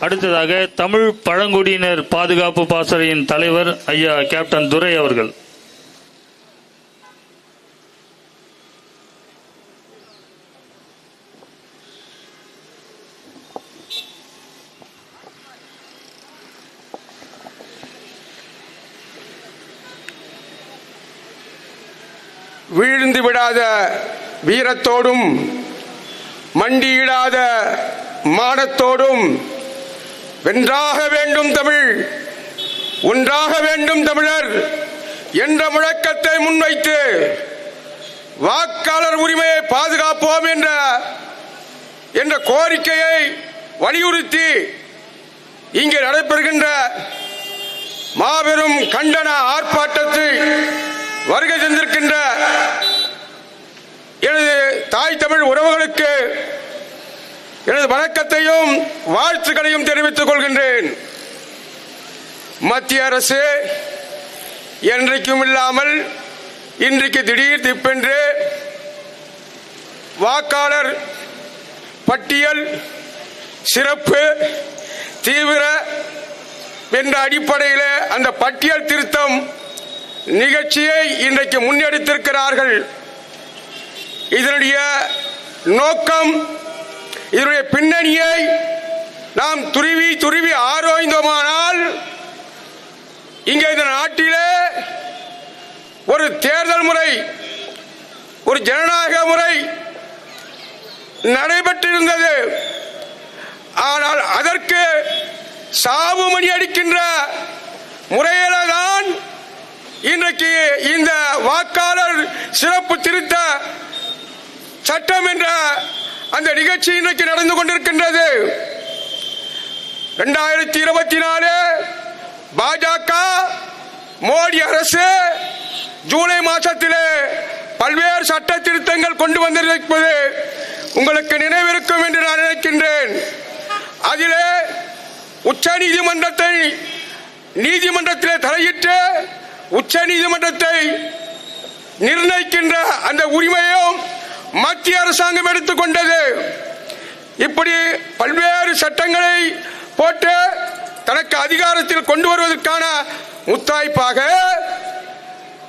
அடுத்ததாக தமிழ் பழங்குடியினர் பாதுகாப்பு பாசறையின் தலைவர் ஐயா கேப்டன் துரை அவர்கள். வீழ்ந்து விடாத வீரத்தோடும் மண்டியிடாத மானத்தோடும் வென்றாக வேண்டும் தமிழ். ஒன்றாக வேண்டும் தமிழர். என்ற முழக்கத்தை முன்வைத்து வாக்காளர் உரிமையை பாதுகாப்போம் என்ற என்ற கோரிக்கையை வலியுறுத்தி இங்கே நடைபெறுகின்ற மாபெரும் கண்டன ஆர்ப்பாட்டத்தை வருகை தந்திருக்கின்ற எனது தாய் தமிழ் உறவுகளுக்கு எனது வணக்கத்தையும் வாழ்த்துக்களையும் தெரிவித்துக் கொள்கின்றேன். மத்திய அரசு என்றைக்கும் இல்லாமல் இன்றைக்கு திடீர் திப்பென்று வாக்காளர் பட்டியல் சிறப்பு தீவிர என்ற அடிப்படையில் அந்த பட்டியல் திருத்தம் நிகழ்ச்சியை இன்றைக்கு முன்னெடுத்திருக்கிறார்கள். இதனுடைய நோக்கம் இதனுடைய பின்னணியை நாம் துருவி துருவி ஆரோய்ந்தோமானால் இங்கே இந்த நாட்டிலே ஒரு தேர்தல் முறை ஒரு ஜனநாயக முறை நடைபெற்றிருந்தது. ஆனால் அதற்கு சாவு மணி அடிக்கின்ற முறையில தான் இன்றைக்கு இந்த வாக்காளர் சிறப்பு திருத்த சட்டம் என்ற அந்த நிகழ்ச்சி இன்றைக்கு நடந்து கொண்டிருக்கின்றது. இரண்டாயிரத்தி இருபத்தி நாலு பாஜக மோடி அரசு ஜூலை மாசத்திலே பல்வேறு சட்ட திருத்தங்கள் கொண்டு வந்திருப்பது உங்களுக்கு நினைவிருக்கும் என்று நான் நினைக்கின்றேன். அதிலே உச்ச நீதிமன்றத்தை நீதிமன்றத்திலே தலையிட்டு உச்ச நீதிமன்றத்தை நிர்ணயிக்கின்ற அந்த உரிமையும் மத்திய அரசாங்கம் எடுத்துக்கொண்டது இப்படி பல்வேறு சட்டங்களை போட்டு தனக்கு அதிகாரத்தில் கொண்டு வருவதற்கான முத்தாய்ப்பாக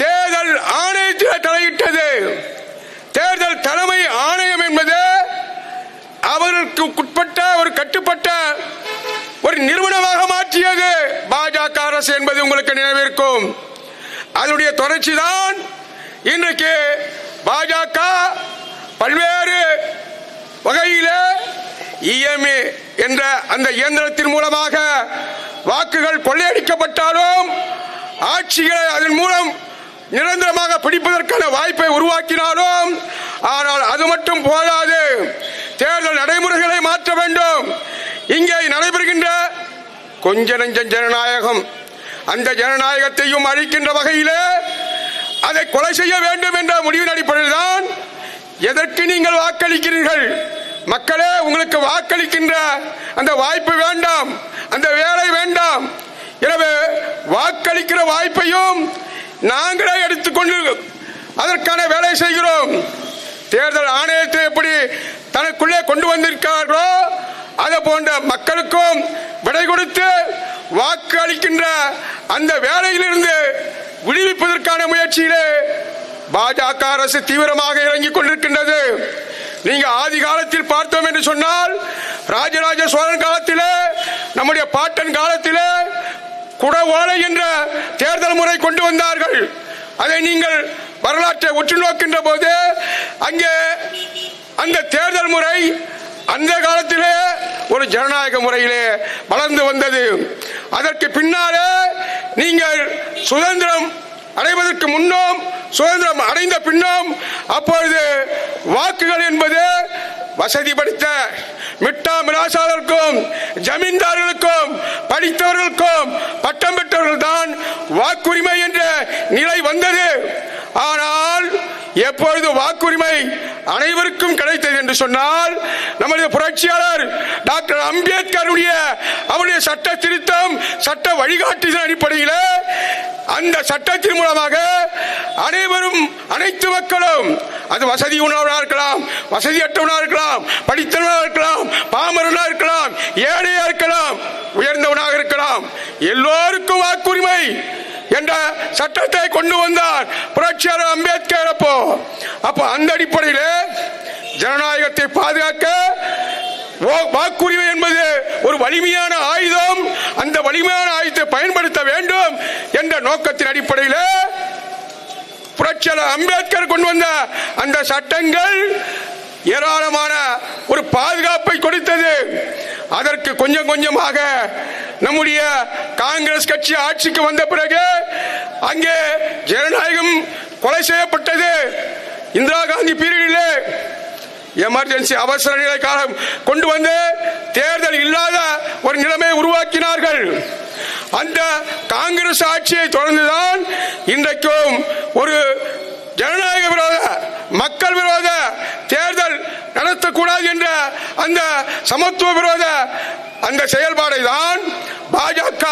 தேர்தல் ஆணையத்தில் தலையிட்டது. தேர்தல் தலைமை ஆணையம் என்பது அவர்களுக்கு உட்பட்ட ஒரு கட்டுப்பட்ட ஒரு நிறுவனமாக மாற்றியது. பாஜக அரசு என்பது உங்களுக்கு நினைவிருக்கும். அதனுடைய தொடர்ச்சி தான் இன்றைக்கு பாஜக பல்வேறு வகையில இஎம்ஏ என்ற அந்த இயந்திரத்தின் மூலமாக வாக்குகள் கொள்ளையடிக்கப்பட்டாலும் ஆட்சிகளை அதன் மூலம் நிரந்தரமாக பிடிப்பதற்கான வாய்ப்பை உருவாக்கினாலும் ஆனால் அது மட்டும் போதாது. தேர்தல் நடைமுறைகளை மாற்ற வேண்டும். இங்கே நடைபெறுகின்ற கொஞ்ச நெஞ்ச ஜனநாயகம் அந்த ஜனநாயகத்தையும் அழிக்கின்ற வகையிலே அதை கொலை செய்ய வேண்டும் என்ற முடிவின் அடிப்படையில் தான் எதற்கு நீங்கள் வாக்களிக்கிறீர்கள்? மக்களே உங்களுக்கு வாக்களிக்கின்ற அந்த வாய்ப்பு வேண்டாம் அந்த வேலை வேண்டாம். எனவே வாக்களிக்கிற வாய்ப்பையும் நாங்களே எடுத்துக்கொண்டு அதற்கான வேலை செய்கிறோம். தேர்தல் ஆணையத்தை எப்படி தனக்குள்ளே கொண்டு வந்திருக்கிறார்களோ அதை போன்ற மக்களுக்கும் விடை கொடுத்து வாக்கு அளிக்கின்ற அந்த வேலையிலிருந்து விடுவிப்பதற்கான முயற்சியிலே பாஜக அரசு தீவிரமாக இறங்கிக் கொண்டிருக்கின்றது. நீங்க ஆதி காலத்தில் பார்த்தோம் என்று சொன்னால் ராஜராஜ சோழன் காலத்திலே நம்முடைய பாட்டன் காலத்திலே குட ஓலை என்ற தேர்தல் முறை கொண்டு வந்தார்கள். அதை நீங்கள் வரலாற்றை உற்று நோக்கின்ற போது அங்கே அந்த தேர்தல் முறை அந்த காலத்திலே ஒரு ஜனநாயக முறையிலே வளர்ந்து வந்தது. அதற்கு பின்னாலே நீங்கள் சுதந்திரம் அடைவதற்கு முன்னும் சுதந்திரம் அடைந்த பின்னும் அப்பொழுது வாக்குகள் என்பது வசதி படைத்த மிட்டா மிராசாளருக்கும் ஜமீன்தார்களுக்கும் படித்தவர்களுக்கும் பட்டம் பெற்றவர்கள் தான் வாக்குரிமை என்ற நிலை வந்தது. ஆனால் எப்பொழுது வாக்குரிமை அனைவருக்கும் கிடைத்தது என்று சொன்னால் நமது புரட்சியாளர் டாக்டர் அம்பேத்கருடைய அவருடைய சட்ட திருத்தம் சட்ட வழிகாட்டுதல் அடிப்படையில் அந்த சட்டத்தின் மூலமாக அனைவரும் அனைத்து மக்களும் அது வசதி உணவனாக இருக்கலாம் வசதியற்றவனாக இருக்கலாம் படித்தவனாக இருக்கலாம் பாமரனாக இருக்கலாம் ஏழையா இருக்கலாம். எல்லோருக்கும் வாக்குரிமை என்ற சட்டத்தை கொண்டு வந்தார் புரட்சியாளர் அம்பேத்கர் அப்போ. அப்போ அந்த அடிப்படையில் ஜனநாயகத்தை பாதுகாக்க வாக்குரிமை என்பது ஒரு வலிமையான ஆயுதம். அந்த வலிமையான ஆயுதத்தை பயன்படுத்த வேண்டும் என்ற நோக்கத்தின் அடிப்படையில் புரட்சியாளர் அம்பேத்கர் கொண்டு வந்த அந்த சட்டங்கள் ஏராளமான ஒரு பாதுகாப்பை கொடுத்தது. அதற்கு கொஞ்சம் கொஞ்சமாக நம்முடைய காங்கிரஸ் கட்சி ஆட்சிக்கு வந்த பிறகு அங்கே ஜனநாயகம் கொலை செய்யப்பட்டது. இந்திரா காந்தி பீரியடிலே எமர்ஜென்சி அவசர நிலை காலம் கொண்டு வந்து தேர்தல் இல்லாத ஒரு நிலைமையை உருவாக்கினார்கள். அந்த காங்கிரஸ் ஆட்சியை தொடர்ந்துதான் இன்றைக்கும் ஒரு ஜனநாயக விரோத மக்கள் விரோத தேர்தல் நடத்தக்கூடாது என்ற அந்த சமத்துவ விரோத அந்த செயல்பாடை தான் பாஜக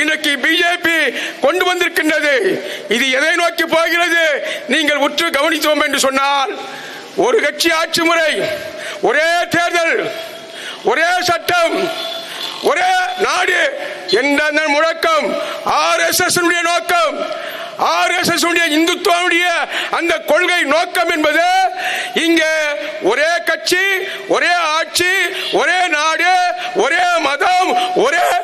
இன்றைக்கு பிஜேபி கொண்டு வந்திருக்கின்றது. இது எதை நோக்கி போகிறது? நீங்கள் உற்று கவனித்தோம் என்று சொன்னால் ஒரு கட்சி ஆட்சி முறை ஒரே தேர்தல் ஒரே சட்டம் ஒரே நாடு என்ற முழக்கம். ஆர் எஸ் எஸ் நோக்கம் ஆர் எஸ் எஸ் இந்துத்துவனுடைய அந்த கொள்கை நோக்கம் என்பது இங்கே ஒரே கட்சி ஒரே ஆட்சி ஒரே நாடு ஒரே மதம் ஒரே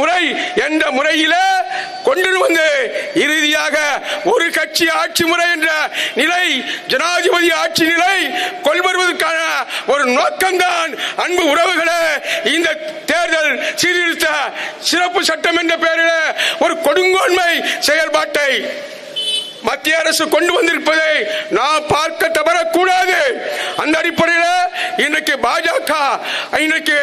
முறை என்ற முறையில கொண்டு வந்து இறுதியாக ஒரு கட்சி ஆட்சி முறை என்ற நிலை ஜனாதிபதி ஆட்சி நிலை கொள்வருவதற்கான ஒரு நோக்கம்தான் அன்பு உறவுகளே. இந்த தேர்தல் சீர்திருத்த சிறப்பு சட்டம் என்ற பெயரில் ஒரு கொடுங்கோன்மை செயல்பாட்டை மத்திய அரசு கொண்டு வந்திருப்பதை நாம் பார்க்க தவறக்கூடாது. அந்த அடிப்படையில் இன்றைக்கு பாஜக இன்றைக்கு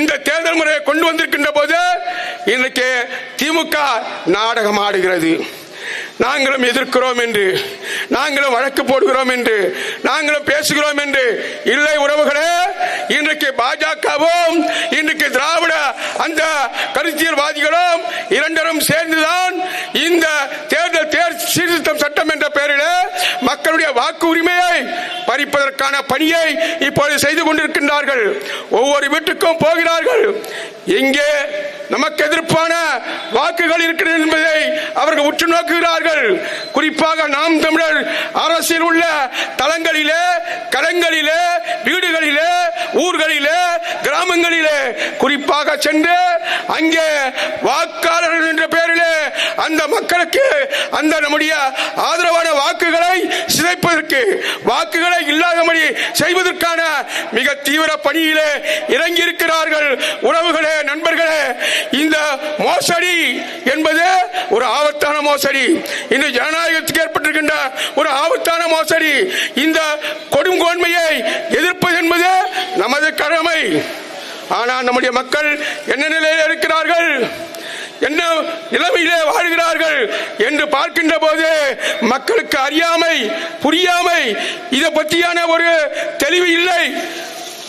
இந்த தேர்தல் முறையை கொண்டு வந்திருக்கின்ற போது இன்றைக்கு திமுக நாடகம் ஆடுகிறது. நாங்களும் எதிர்க்கிறோம் என்று நாங்களும் வழக்கு போடுகிறோம் என்று நாங்களும் பேசுகிறோம் என்று இல்லை உறவுகளே இன்றைக்கு பாஜகவும் இன்றைக்கு திராவிட அந்த கருத்தியல்வாதிகளும் இரண்டரும் சேர்ந்துதான் இந்த தேர்தல் தேர் சீர்திருத்தம் சட்டம் என்ற பெயரில் மக்களுடைய வாக்கு உரிமையை பறிப்பதற்கான பணியை இப்பொழுது செய்து கொண்டிருக்கின்றார்கள். ஒவ்வொரு வீட்டுக்கும் போகிறார்கள். எங்கே நமக்கு எதிர்ப்பான வாக்குகள் இருக்கிறது என்பதை அவர்கள் உற்று நோக்குகிறார்கள். குறிப்பாக நாம் தமிழர் அரசில் உள்ள தளங்களிலே களங்களிலே வீடுகளிலே ஊர்களிலே கிராமங்களிலே குறிப்பாக சென்று அங்கே வாக்காளர்கள் என்ற பெயரிலே அந்த மக்களுக்கு அந்த நம்முடைய ஆதரவான வாக்குகளை சிதைப்பதற்கு வாக்குகளை இல்லாதபடி செய்வதற்கான மிக தீவிர பணியிலே இறங்கி இருக்கிறார்கள் உறவுகளே நண்பர்களே இந்த மோசடி என்பது ஒரு ஆபத்தான மோசடி. இந்த ஜனநாயகத்துக்கு ஏற்பட்டிருக்கின்ற ஒரு ஆபத்தான மோசடி. இந்த கொடுங்கோன்மையை எதிர்ப்பது என்பது நமது கடமை ஆனால் நம்முடைய மக்கள் என்ன நிலையில் இருக்கிறார்கள்? என்ன நிலைமையிலே வாழ்கிறார்கள் என்று பார்க்கின்ற போது மக்களுக்கு அறியாமை புரியாமை இதை பற்றியான ஒரு தெளிவு இல்லை.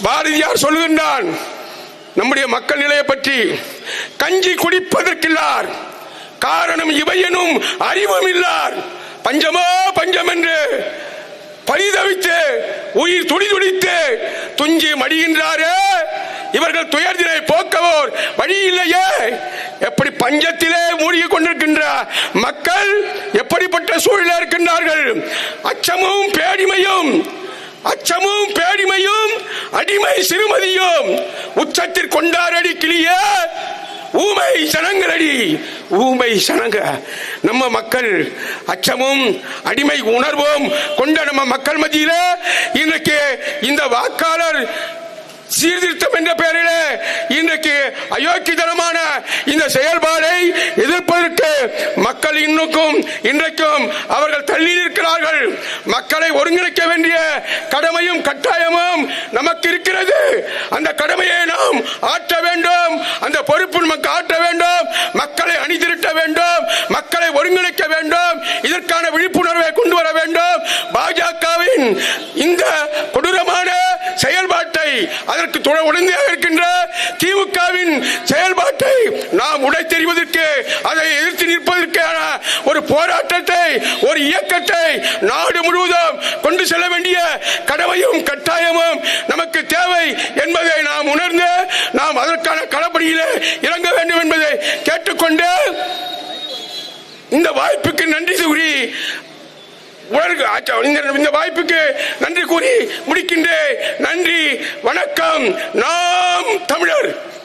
பாரதியார் சொல்லுகின்றான் நம்முடைய மக்கள் நிலையை பற்றி கஞ்சி குடிப்பதற்கில்லார் காரணம் இவையெனும் அறிவும் இல்லார். பஞ்சமோ பஞ்சம் என்று பரிதவித்து உயிர் துடி துடித்து துஞ்சி மடிகின்றாரே. இவர்கள் துயர்தினை போக்கவோர் வழி இல்லையே எப்படி பஞ்சத்திலே மூழ்கி கொண்டிருக்கின்ற மக்கள் எப்படிப்பட்ட சூழலில் இருக்கின்றார்கள்? அச்சமும் பேடிமையும் அச்சமும் பேடிமையும் அடிமை சிறுமதியும் உச்சத்தில் கொண்டாரடி கிளிய. ஊமை சனங்களடி ஊமை சனங்க. நம்ம மக்கள் அச்சமும் அடிமை உணர்வும் கொண்ட நம்ம மக்கள் மத்தியில இன்றைக்கு இந்த வாக்காளர் சீர்திருத்தம் என்ற பெயரிலே இன்றைக்கு அயோக்கியதனமான இந்த செயல்பாடை எதிர்ப்பதற்கு மக்கள் இன்னுக்கும் இன்றைக்கும் அவர்கள் தள்ளி இருக்கிறார்கள் மக்களை ஒருங்கிணைக்க வேண்டிய கடமையும் கட்டாயமும் நமக்கு இருக்கிறது. அந்த கடமையை நாம் ஆற்ற வேண்டும். அந்த பொறுப்பு நமக்கு ஆற்ற வேண்டும். மக்களை அணிதிரட்ட வேண்டும். மக்களை ஒருங்கிணைக்க வேண்டும். இதற்கான விழிப்புணர்வை கொண்டு வர வேண்டும். பாஜகவின் இந்த கொடூரமான அதற்கு துணை உடந்தையாக இருக்கின்ற திமுகவின் செயல்பாட்டை நாம் உடை தெரிவதற்கு அதை எதிர்த்து நிற்பதற்கான ஒரு போராட்டத்தை ஒரு இயக்கத்தை நாடு முழுவதும் கொண்டு செல்ல வேண்டிய கடமையும் கட்டாயமும் நமக்கு தேவை என்பதை நாம் உணர்ந்து நாம் அதற்கான களப்பணியில் இறங்க வேண்டும் என்பதை கேட்டுக்கொண்டு இந்த வாய்ப்புக்கு நன்றி கூறி இந்த வாய்ப்புக்கு நன்றி கூறி முடிக்கின்றேன். நன்றி வணக்கம். நாம் தமிழர்.